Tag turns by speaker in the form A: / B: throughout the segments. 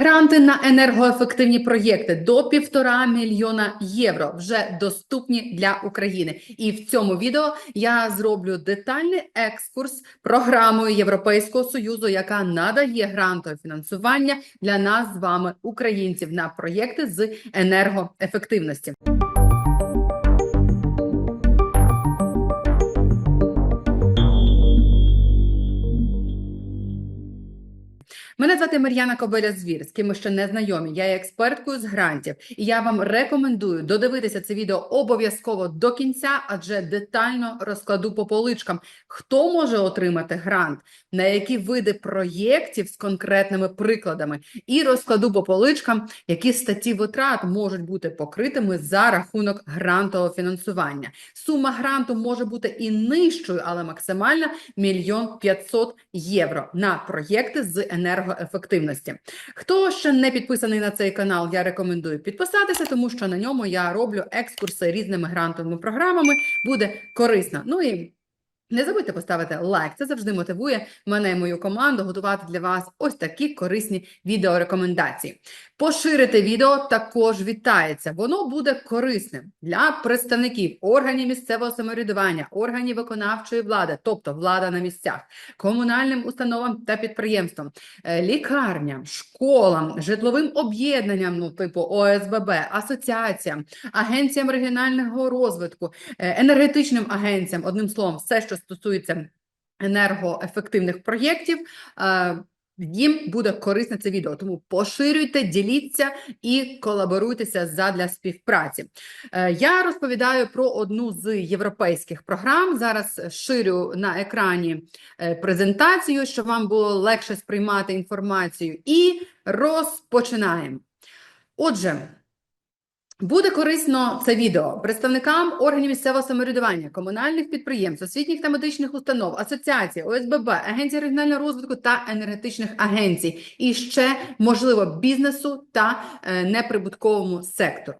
A: Гранти на енергоефективні проєкти до півтора мільйона євро вже доступні для України. І в цьому відео я зроблю детальний екскурс програмою Європейського союзу, яка надає грантове фінансування для нас з вами, українців, на проєкти з енергоефективності. Мене звати Мар'яна Кобеля Звір, з ким ще не знайомі. Я є експерткою з грантів, і я вам рекомендую додивитися це відео обов'язково до кінця, адже детально розкладу по поличкам, хто може отримати грант, на які види проєктів з конкретними прикладами, і розкладу по поличкам, які статті витрат можуть бути покритими за рахунок грантового фінансування. Сума гранту може бути і нижчою, але максимальна мільйон п'ятсот євро на проєкти з енергоефективності. Хто ще не підписаний на цей канал, я рекомендую підписатися, тому що на ньому я роблю екскурси різними грантовими програмами. Буде корисно. Ну і не забудьте поставити лайк. Це завжди мотивує мене і мою команду готувати для вас ось такі корисні відеорекомендації. Поширити відео також вітається. Воно буде корисним для представників органів місцевого самоврядування, органів виконавчої влади, тобто влада на місцях, комунальним установам та підприємствам, е, лікарням, школам, житловим об'єднанням, ну типу ОСББ, асоціаціям, агенціям регіонального розвитку, е, енергетичним агенціям, одним словом, все, що стосується енергоефективних проєктів. Їм буде корисне це відео, тому поширюйте, діліться і колаборуйтеся задля співпраці. Е, Я розповідаю про одну з європейських програм. Зараз ширю на екрані е, презентацію, щоб вам було легше сприймати інформацію. І розпочинаємо. Отже. Буде корисно це відео представникам органів місцевого самоврядування, комунальних підприємств, освітніх та медичних установ, асоціацій, ОСББ, агенцій регіонального розвитку та енергетичних агенцій, і ще можливо бізнесу та е, неприбутковому сектору.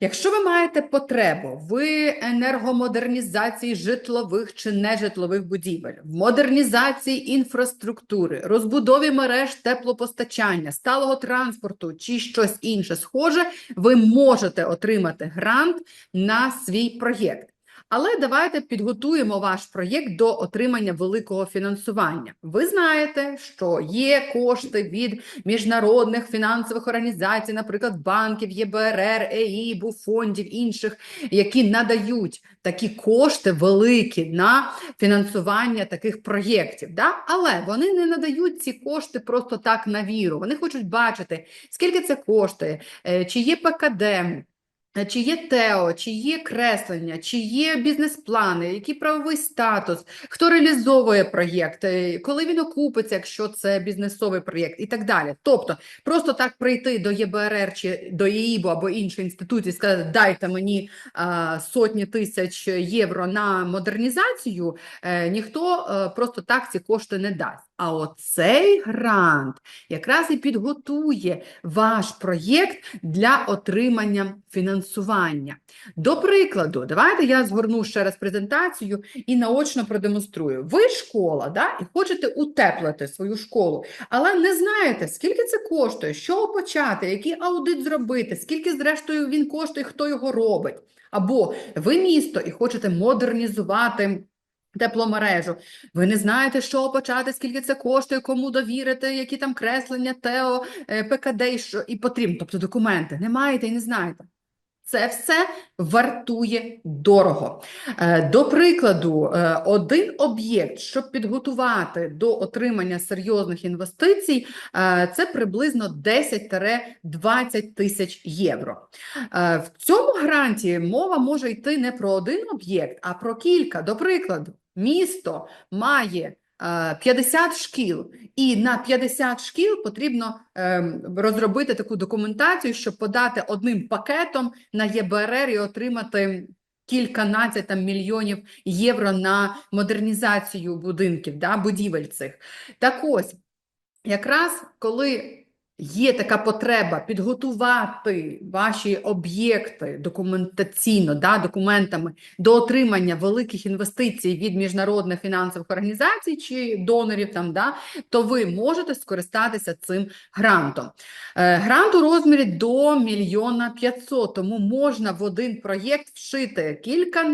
A: Якщо ви маєте потребу в енергомодернізації житлових чи нежитлових будівель, в модернізації інфраструктури, розбудові мереж теплопостачання, сталого транспорту чи щось інше схоже, ви можете отримати грант на свій проєкт. Але давайте підготуємо ваш проєкт до отримання великого фінансування. Ви знаєте, що є кошти від міжнародних фінансових організацій, наприклад, банків, ЄБРР, ЕІБу, фондів інших, які надають такі кошти великі на фінансування таких проєктів. Да? Але вони не надають ці кошти просто так на віру. Вони хочуть бачити, скільки це коштує, е, чи є ПКД. Чи є ТЕО, чи є креслення, чи є бізнес-плани, який правовий статус, хто реалізовує проєкт, е, коли він окупиться, якщо це бізнесовий проєкт, і так далі. Тобто, просто так прийти до ЄБРР чи до ЄІБу або іншої інституції сказати, дайте мені а, сотні тисяч євро на модернізацію, е, ніхто е, просто так ці кошти не дасть. А оцей грант якраз і підготує ваш проєкт для отримання фінансування. До прикладу, давайте я згорну ще раз презентацію і наочно продемонструю. Ви школа, да, і хочете утеплити свою школу, але не знаєте, скільки це коштує, чого почати, який аудит зробити, скільки, зрештою, він коштує, хто його робить. Або ви місто і хочете модернізувати. Тепломережу. Ви не знаєте, чого почати, скільки це коштує, кому довірити, які там креслення, ТЕО, е, ПКД і що і потрібно. Тобто документи не маєте і не знаєте. Це все вартує дорого. Е, До прикладу, е, один об'єкт, щоб підготувати до отримання серйозних інвестицій, це приблизно 10-20 тисяч євро. В цьому гранті мова може йти не про один об'єкт, а про кілька. До прикладу, місто має е, 50 шкіл, і на 50 шкіл потрібно ем, розробити таку документацію, щоб подати одним пакетом на ЄБРР і отримати кільканадцять там мільйонів євро на модернізацію будинків, да, будівель цих. Так ось, якраз коли є така потреба підготувати ваші об'єкти документаційно, да, документами до отримання великих інвестицій від міжнародних фінансових організацій чи донорів, там, да, то ви можете скористатися цим грантом. Е, Грант у розмірі до мільйона п'ятсот, тому можна в один проєкт вшити кілька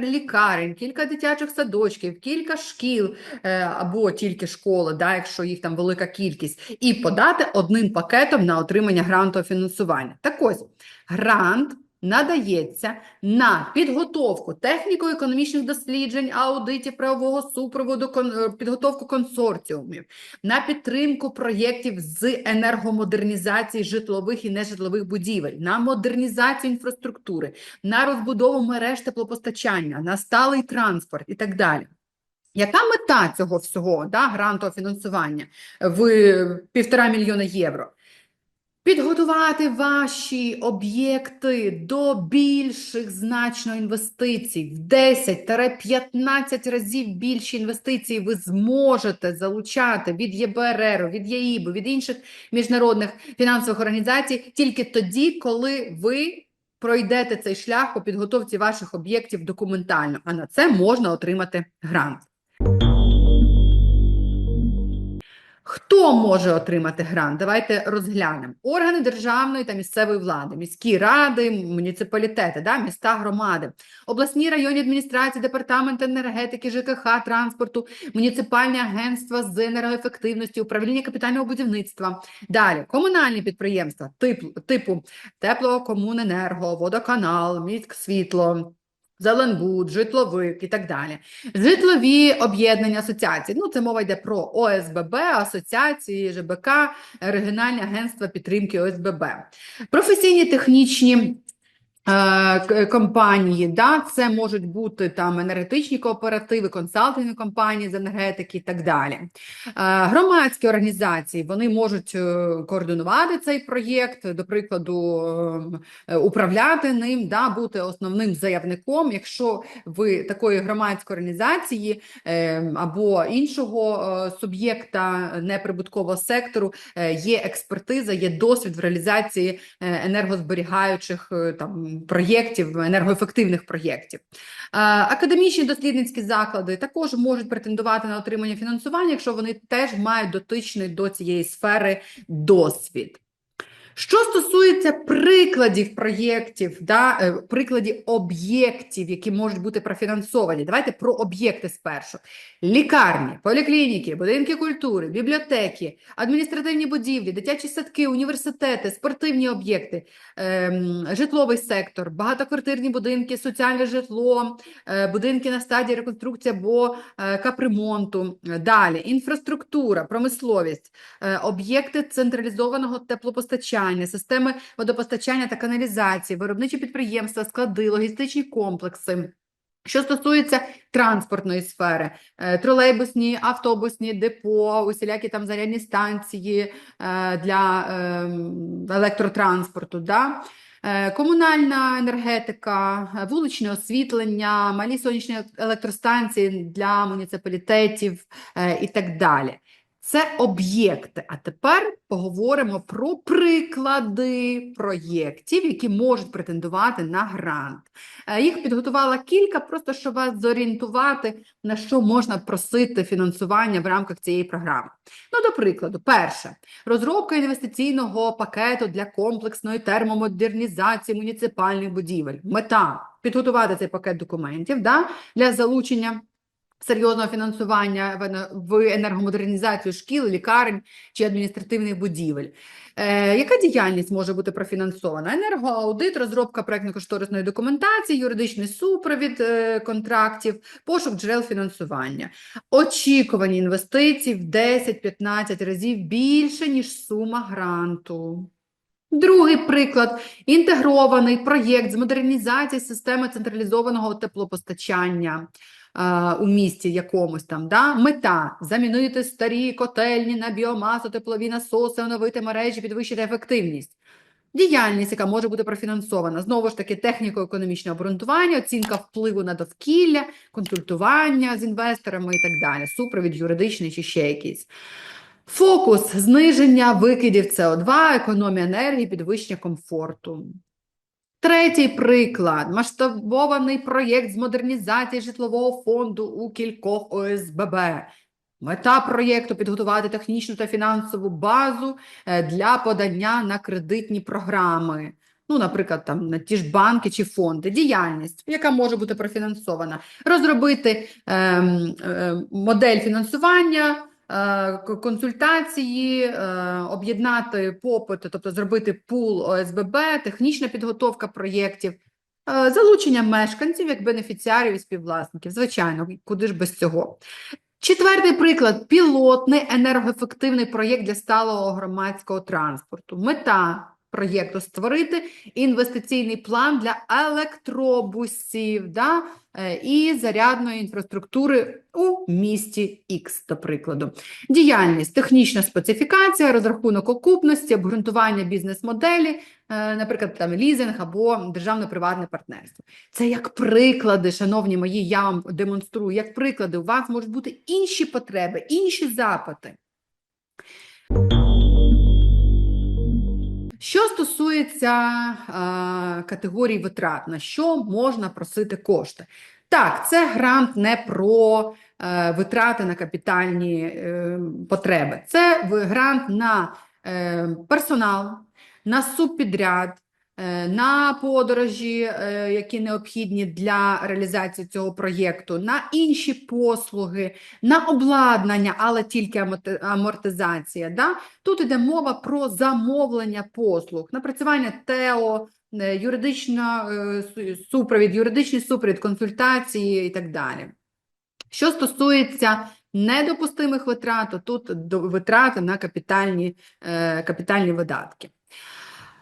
A: лікарень, кілька дитячих садочків, кілька шкіл е, або тільки школи, да, якщо їх там велика кількість, і подати одним пакетом на отримання грантового фінансування. Так ось, грант надається на підготовку техніко-економічних досліджень, аудитів правового супроводу, е, підготовку консорціумів, на підтримку проєктів з енергомодернізації житлових і нежитлових будівель, на модернізацію інфраструктури, на розбудову мереж теплопостачання, на сталий транспорт і так далі. Яка мета цього всього, да, грантового фінансування в півтора мільйона євро? Підготувати ваші об'єкти до більших значно інвестицій. В 10-15 разів більші інвестиції ви зможете залучати від ЄБРР, від ЄІБу, від інших міжнародних фінансових організацій тільки тоді, коли ви пройдете цей шлях по підготовці ваших об'єктів документально. А на це можна отримати грант. Хто може отримати грант? Давайте розглянемо. Органи державної та місцевої влади, міські ради, муніципалітети, да, міста, громади, обласні районні адміністрації, департамент енергетики, ЖКХ, транспорту, муніципальні агентства з енергоефективності, управління капітального будівництва. Далі комунальні підприємства типу, типу теплокомуненерго, водоканал, міськсвітло. Зеленбуд, житловик і так далі. Житлові об'єднання асоціації. Ну, це мова йде про ОСББ, асоціації, ЖБК, регіональні агентства підтримки ОСББ. Професійні технічні компанії, да, це можуть бути там енергетичні кооперативи, консалтингові компанії з енергетики і так далі. Е, Громадські організації вони можуть е, координувати цей проєкт, до прикладу, е, управляти ним, да, бути основним заявником. Якщо ви такої громадської організації е, або іншого е, суб'єкта неприбуткового сектору е, є експертиза, є досвід в реалізації е, енергозберігаючих е, там проєктів, енергоефективних проєктів. Академічні дослідницькі заклади також можуть претендувати на отримання фінансування, якщо вони теж мають дотичний до цієї сфери досвід. Що стосується прикладів проєктів, да, е, прикладів об'єктів, які можуть бути профінансовані, давайте про об'єкти спершу. Лікарні, поліклініки, будинки культури, бібліотеки, адміністративні будівлі, дитячі садки, університети, спортивні об'єкти, ем, житловий сектор, багатоквартирні будинки, соціальне житло, е, будинки на стадії реконструкції або е, капремонту. Далі інфраструктура, промисловість, об'єкти централізованого теплопостачання, системи водопостачання та каналізації, виробничі підприємства, склади, логістичні комплекси. Що стосується транспортної сфери, е, тролейбусні, автобусні депо, усілякі там зарядні станції е, для ем, електротранспорту, да? Е, Комунальна енергетика, вуличне освітлення, малі сонячні електростанції для муніципалітетів і так далі. Це об'єкти. А тепер поговоримо про приклади проєктів, які можуть претендувати на грант. Е, Їх підготувала кілька, просто щоб вас зорієнтувати, на що можна просити фінансування в рамках цієї програми. Ну, до прикладу, перше розробка інвестиційного пакету для комплексної термомодернізації муніципальних будівель. Мета підготувати цей пакет документів да, для залучення серйозного фінансування в енергомодернізацію шкіл, лікарень чи адміністративних будівель. Е, яка діяльність може бути профінансована? Енергоаудит, розробка проектно-кошторисної документації, юридичний супровід е, контрактів, пошук джерел фінансування. Очікувані інвестиції в 10-15 разів більше, ніж сума гранту. Другий приклад – інтегрований проєкт з модернізації системи централізованого теплопостачання у місті якомусь там. Да? Мета – замінити старі котельні на біомасу, теплові насоси, оновити мережі, підвищити ефективність. Діяльність, яка може бути профінансована, знову ж таки, техніко-економічне обґрунтування, оцінка впливу на довкілля, консультування з інвесторами і так далі, супровід юридичний чи ще якийсь. Фокус зниження викидів СО2, економія енергії, підвищення комфорту. Третій приклад масштабований проєкт з модернізації житлового фонду у кількох ОСББ. Мета проєкту підготувати технічну та фінансову базу е, для подання на кредитні програми. Ну, наприклад, там на ті ж банки чи фонди, діяльність, яка може бути профінансована, розробити ем, е, модель фінансування, е, консультації, е, об'єднати попит, тобто зробити пул ОСББ, технічна підготовка проєктів, е, залучення мешканців як бенефіціарів і співвласників. Звичайно, куди ж без цього. Четвертий приклад пілотний енергоефективний проєкт для сталого громадського транспорту. Мета проєкту створити інвестиційний план для електробусів да, е, і зарядної інфраструктури у місті X, до прикладу. Діяльність, технічна специфікація, розрахунок окупності, обґрунтування бізнес-моделі, е, наприклад, там лізинг або державно-приватне партнерство. Це як приклади, шановні мої, я вам демонструю, як приклади, у вас можуть бути інші потреби, інші запити. Що стосується е, категорій витрат, на що можна просити кошти? Так, це грант не про е, витрати на капітальні е, потреби. Це грант на е, персонал, на субпідряд, на подорожі, е, які необхідні для реалізації цього проєкту, на інші послуги, на обладнання, але тільки амортизація. Да? Тут йде мова про замовлення послуг, напрацювання ТЕО, е, юридична е, супровід, юридичний супровід, консультації і так далі. Що стосується недопустимих витрат, то тут витрати на капітальні, е, капітальні видатки.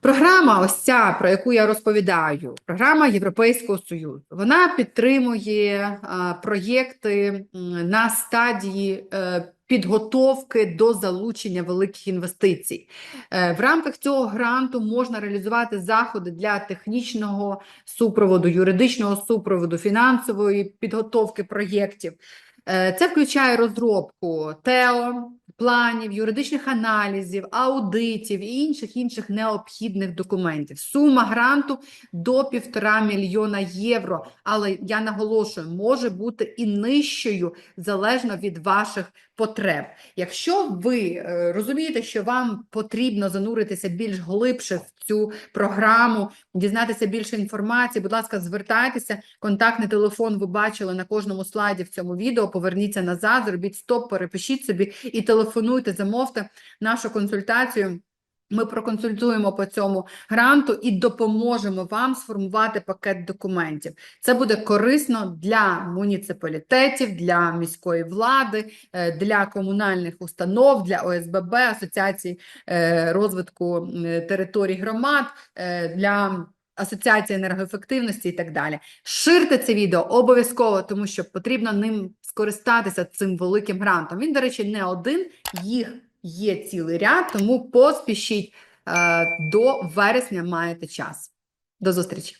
A: Програма, ось ця, про яку я розповідаю, програма Європейського Союзу, вона підтримує проєкти на стадії е, підготовки до залучення великих інвестицій. Е, В рамках цього гранту можна реалізувати заходи для технічного супроводу, юридичного супроводу, фінансової підготовки проєктів. Е, Це включає розробку ТЕО, планів, юридичних аналізів, аудитів і інших інших необхідних документів. Сума гранту до півтора мільйона євро. Але я наголошую, може бути і нижчою залежно від ваших потреб. Якщо ви е, розумієте, що вам потрібно зануритися більш глибше в цю програму, дізнатися більше інформації, будь ласка, звертайтеся. Контактний телефон ви бачили на кожному слайді в цьому відео. Поверніться назад, зробіть стоп, перепишіть собі і телефонуйте, замовте нашу консультацію. Ми проконсультуємо по цьому гранту і допоможемо вам сформувати пакет документів. Це буде корисно для муніципалітетів, для міської влади, е, для комунальних установ, для ОСББ, Асоціації е, розвитку територій громад, е, для Асоціації енергоефективності і так далі. Ширте це відео обов'язково, тому що потрібно ним скористатися цим великим грантом. Він, до речі, не один, їх є цілий ряд, тому поспішіть е, до вересня маєте час. До зустрічі!